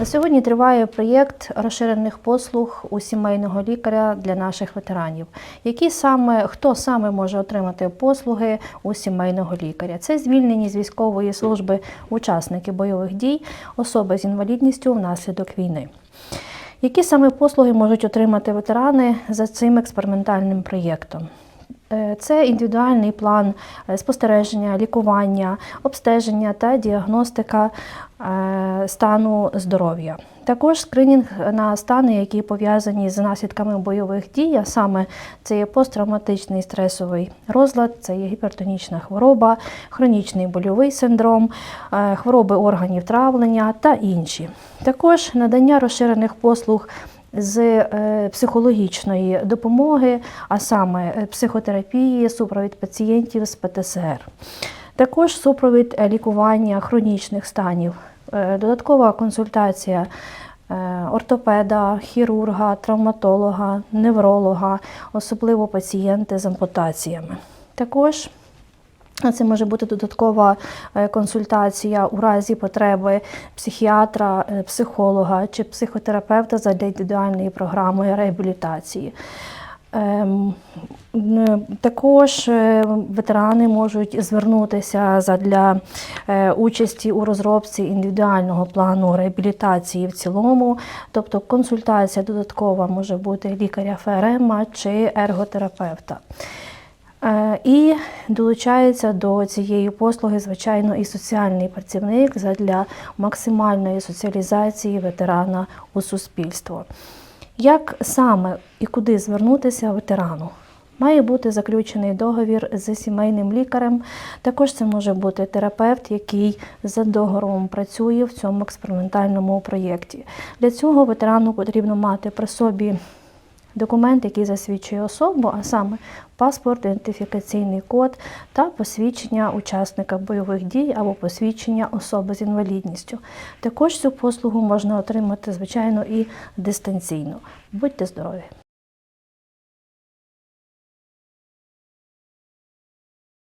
На сьогодні триває проєкт розширених послуг у сімейного лікаря для наших ветеранів. Які саме хто саме може отримати послуги у сімейного лікаря? Це звільнені з військової служби учасники бойових дій, особи з інвалідністю внаслідок війни. Які саме послуги можуть отримати ветерани за цим експериментальним проєктом? Е, Це індивідуальний план е, спостереження, лікування, обстеження та діагностика е, стану здоров'я. Також скринінг на стани, які пов'язані з наслідками бойових дій, а саме це є посттравматичний стресовий розлад, це є гіпертонічна хвороба, хронічний больовий синдром, хвороби органів травлення та інші. Також надання розширених послуг з е, психологічної допомоги, а саме е, психотерапії, супровід пацієнтів з ПТСР. Також супровід лікування хронічних станів, е, додаткова консультація ортопеда, хірурга, травматолога, невролога, особливо пацієнти з ампутаціями. Також Це може бути додаткова е, консультація у разі потреби психіатра, е, психолога чи психотерапевта задля індивідуальної програми реабілітації. Ем, Також е, ветерани можуть звернутися задля е, участі у розробці індивідуального плану реабілітації в цілому, тобто консультація додаткова може бути лікаря ФРМ чи ерготерапевта. Е, І долучається до цієї послуги, звичайно, і соціальний працівник для максимальної соціалізації ветерана у суспільство. Як саме і куди звернутися ветерану? Має бути заключений договір з сімейним лікарем. Також це може бути терапевт, який за договором працює в цьому експериментальному проєкті. Для цього ветерану потрібно мати при собі документ, який засвідчує особу, а саме паспорт, ідентифікаційний код та посвідчення учасника бойових дій або посвідчення особи з інвалідністю. Також цю послугу можна отримати, звичайно, і дистанційно. Будьте здорові!